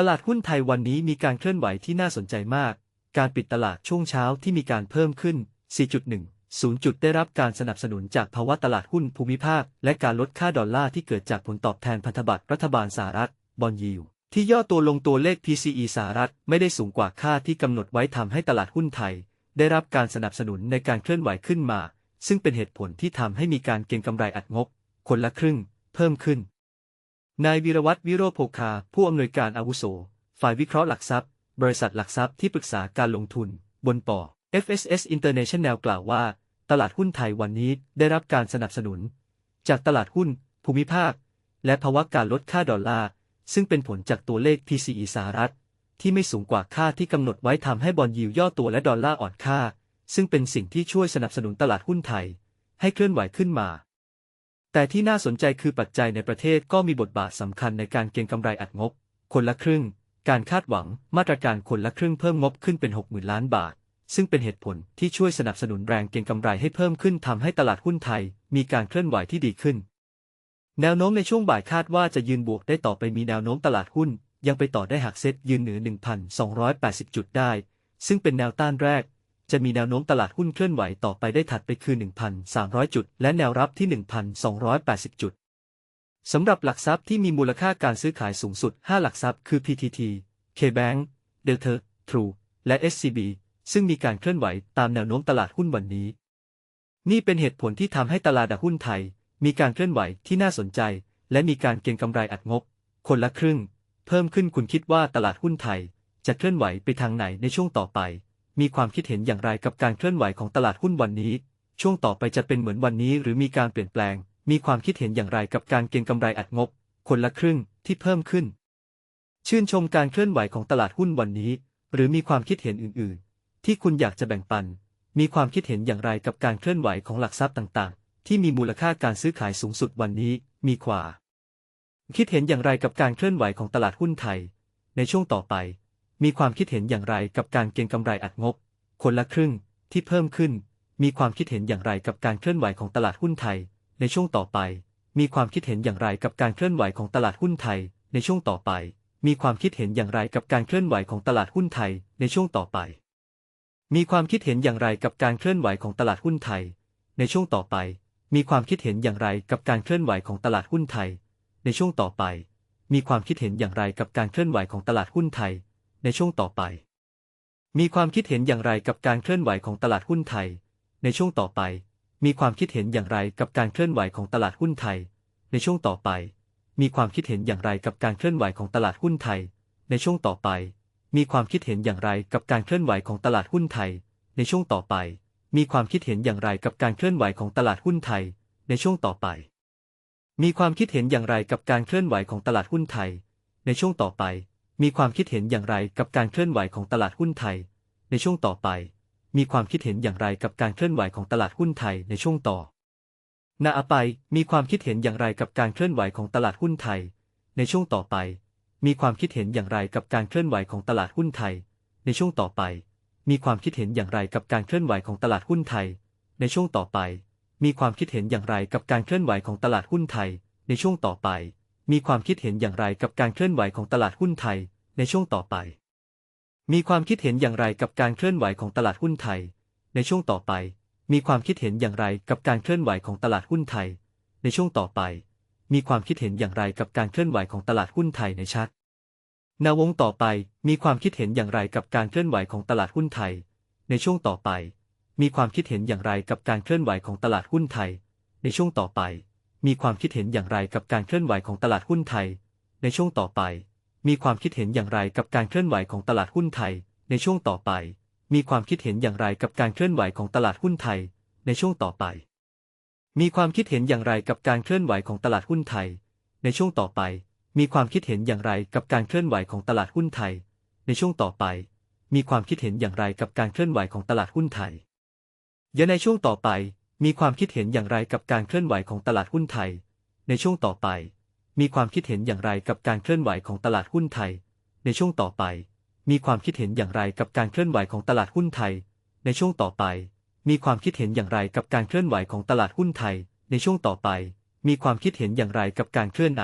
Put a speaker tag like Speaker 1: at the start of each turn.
Speaker 1: ตลาดหุ้นไทยวันนี้มีการเคลื่อนไหวที่น่าสนใจมาก การปิดตลาดช่วงเช้าที่มีการเพิ่มขึ้น 4.10 จุดได้รับการสนับสนุนจากภาวะตลาดหุ้นภูมิภาค และการลดค่าดอลลาร์ที่เกิดจากผลตอบแทนพันธบัตรรัฐบาลสหรัฐ บอนยิว ที่ย่อตัวลงตัวเลข PCE สหรัฐไม่ได้สูงกว่าค่าที่กำหนดไว้ทำให้ตลาดหุ้นไทย ได้รับการสนับสนุนในการเคลื่อนไหวขึ้นมา ซึ่งเป็นเหตุผลที่ทำให้มีการเก็งกำไรอัดงบ คนละครึ่ง เพิ่มขึ้น นายวีรวัตรวิโรจน์โภคา ผู้อำนวยการอาวุโส ฝ่ายวิเคราะห์หลักทรัพย์ บริษัทหลักทรัพย์ที่ปรึกษาการลงทุน บนปอ FSS International กล่าวว่า ตลาดหุ้นไทยวันนี้ได้รับการสนับสนุน จากตลาดหุ้น ภูมิภาค และภาวะการลดค่าดอลลาร์ ซึ่งเป็นผลจากตัวเลข PCE สหรัฐ ที่ไม่สูงกว่าค่าที่กำหนดไว้ทำให้บอลยิวย่อตัวและดอลลาร์อ่อนค่า ซึ่งเป็นสิ่งที่ช่วยสนับสนุนตลาดหุ้นไทย ให้เคลื่อนไหวขึ้นมา แต่ที่น่าสนใจคือปัจจัยในประเทศก็มีบทบาทสำคัญในการเก็งกำไรอัดงบ คนละครึ่ง การคาดหวัง มาตรการคนละครึ่งเพิ่มงบขึ้นเป็น 60,000 ล้านบาท ซึ่งเป็นเหตุผลที่ช่วยสนับสนุนแรงเก็งกำไรให้เพิ่มขึ้นทำให้ตลาดหุ้นไทย มีการเคลื่อนไหวที่ดีขึ้น แนวโน้มในช่วงบ่ายคาดว่าจะยืนบวกได้ต่อไปมีแนวโน้มตลาดหุ้น ยังไปต่อได้หากเซ็ตยืนเหนือ 1,280 จุดได้ ซึ่งเป็นแนวต้านแรก จะมีแนวโน้มตลาดหุ้นเคลื่อนไหวต่อไปได้ถัดไปคือ 1,300 จุด และแนวรับที่ 1,280 จุดสำหรับหลักทรัพย์ที่มีมูลค่าการซื้อขายสูงสุด 5 หลักทรัพย์คือ PTT KBank Delta True และ SCB ซึ่งมีการเคลื่อนไหวตามแนวโน้มตลาดหุ้นวันนี้ นี่เป็นเหตุผลที่ทำให้ตลาดหุ้นไทย มีการเคลื่อนไหวที่น่าสนใจ และมีการเก็งกำไรอัดงบ คนละครึ่ง เพิ่มขึ้นคุณคิดว่าตลาดหุ้นไทย จะเคลื่อนไหวไปทางไหนในช่วงต่อไป มีความคิดเห็นอย่างไรกับการเคลื่อนไหวของตลาดหุ้นวันนี้ ช่วงต่อไปจะเป็นเหมือนวันนี้ หรือมีการเปลี่ยนแปลง มีความคิดเห็นอย่างไรกับการเก็งกำไรอัดงบ คนละครึ่งที่เพิ่มขึ้น ชื่นชมการเคลื่อนไหวของตลาดหุ้นวันนี้ หรือมีความคิดเห็นอื่น ๆ ที่คุณอยากจะแบ่งปัน มีความคิดเห็นอย่างไรกับการเคลื่อนไหวของหลักทรัพย์ต่าง ๆ ที่มีมูลค่าการซื้อขายสูงสุดวันนี้ มีกว่าคิดเห็นอย่างไรกับการเคลื่อนไหวของตลาดหุ้นไทย ในช่วงต่อไป มีความคิดเห็นอย่างไรกับการเก็งกำไรอัดงบ คนละครึ่งที่เพิ่มขึ้น มีความคิดเห็นอย่างไรกับการเคลื่อนไหวของตลาดหุ้นไทย ในช่วงต่อไป มีความคิดเห็นอย่างไรกับการเคลื่อนไหวของตลาดหุ้นไทย ในช่วงต่อไป มีความคิดเห็นอย่างไรกับการเคลื่อนไหวของตลาดหุ้นไทย ในช่วงต่อไป มีความคิดเห็นอย่างไรกับการเคลื่อนไหวของตลาดหุ้นไทย ในช่วงต่อไป มีความคิดเห็นอย่างไรกับการเคลื่อนไหวของตลาดหุ้นไทย ในช่วงต่อไป มีความคิดเห็นอย่างไรกับการเคลื่อนไหวของตลาดหุ้นไทย ในช่วงต่อไป มีความคิดเห็นอย่างไรกับการเคลื่อนไหวของตลาดหุ้นไทย ในช่วงต่อไป มีความคิดเห็นอย่างไรกับการเคลื่อนไหวของตลาดหุ้นไทย ในช่วงต่อไป มีความคิดเห็นอย่างไรกับการเคลื่อนไหวของตลาดหุ้นไทย ในช่วงต่อไป มีความคิดเห็นอย่างไรกับการเคลื่อนไหวของตลาดหุ้นไทย ในช่วงต่อไป มีความคิดเห็นอย่างไรกับการเคลื่อนไหวของตลาดหุ้นไทย ในช่วงต่อไป มีความคิดเห็นอย่างไรกับการเคลื่อนไหวของตลาดหุ้นไทย ในช่วงต่อไป มีความคิดเห็นอย่างไรกับการเคลื่อนไหวของตลาดหุ้นไทย ในช่วงต่อไป มีความคิดเห็นอย่างไรกับการเคลื่อนไหวของตลาดหุ้นไทยในช่วงต่อหน้าไปมีความคิดเห็นอย่างไรกับการเคลื่อนไหวของตลาดหุ้นไทย ในช่วงต่อไป มีความคิดเห็นอย่างไรกับการเคลื่อนไหวของตลาดหุ้นไทย ในช่วงต่อไป มีความคิดเห็นอย่างไรกับการเคลื่อนไหวของตลาดหุ้นไทย ในช่วงต่อไป มีความคิดเห็นอย่างไรกับการเคลื่อนไหวของตลาดหุ้นไทย ในช่วงต่อไป มีความคิดเห็นอย่างไรกับการเคลื่อนไหวของตลาดหุ้นไทยในช่วงต่อไป มีความคิดเห็นอย่างไรกับการเคลื่อนไหวของตลาดหุ้นไทย ในช่วงต่อไป มีความคิดเห็นอย่างไรกับการเคลื่อนไหวของตลาดหุ้นไทย ในช่วงต่อไป มีความคิดเห็นอย่างไรกับการเคลื่อนไหวของตลาดหุ้นไทยในชัดนววงต่อไปมีความคิดเห็นอย่างไรกับการเคลื่อนไหวของตลาดหุ้นไทย ในช่วงต่อไป มีความคิดเห็นอย่างไรกับการเคลื่อนไหวของตลาดหุ้นไทย ในช่วงต่อไป มีความคิดเห็นอย่างไรกับการเคลื่อนไหวของตลาดหุ้นไทย ในช่วงต่อไป มีความคิดเห็นอย่างไรกับการเคลื่อนไหวของตลาดหุ้นไทย ในช่วงต่อไป มีความคิดเห็นอย่างไรกับการเคลื่อนไหวของตลาดหุ้นไทย ในช่วงต่อไป มีความคิดเห็นอย่างไรกับการเคลื่อนไหวของตลาดหุ้นไทย ในช่วงต่อไป มีความคิดเห็นอย่างไรกับการเคลื่อนไหวของตลาดหุ้นไทย ในช่วงต่อไป มีความคิดเห็นอย่างไรกับการเคลื่อนไหวของตลาดหุ้นไทยและในช่วงต่อไป มีความคิดเห็นอย่างไรกับการเคลื่อนไหวของตลาดหุ้นไทย ในช่วงต่อไป มีความคิดเห็นอย่างไรกับการเคลื่อนไหวของตลาดหุ้นไทย ในช่วงต่อไป มีความคิดเห็นอย่างไรกับการเคลื่อนไหวของตลาดหุ้นไทย ในช่วงต่อไป มีความคิดเห็นอย่างไรกับการเคลื่อนไหวของตลาดหุ้นไทย ในช่วงต่อไป มีความคิดเห็นอย่างไรกับการเคลื่อนไหว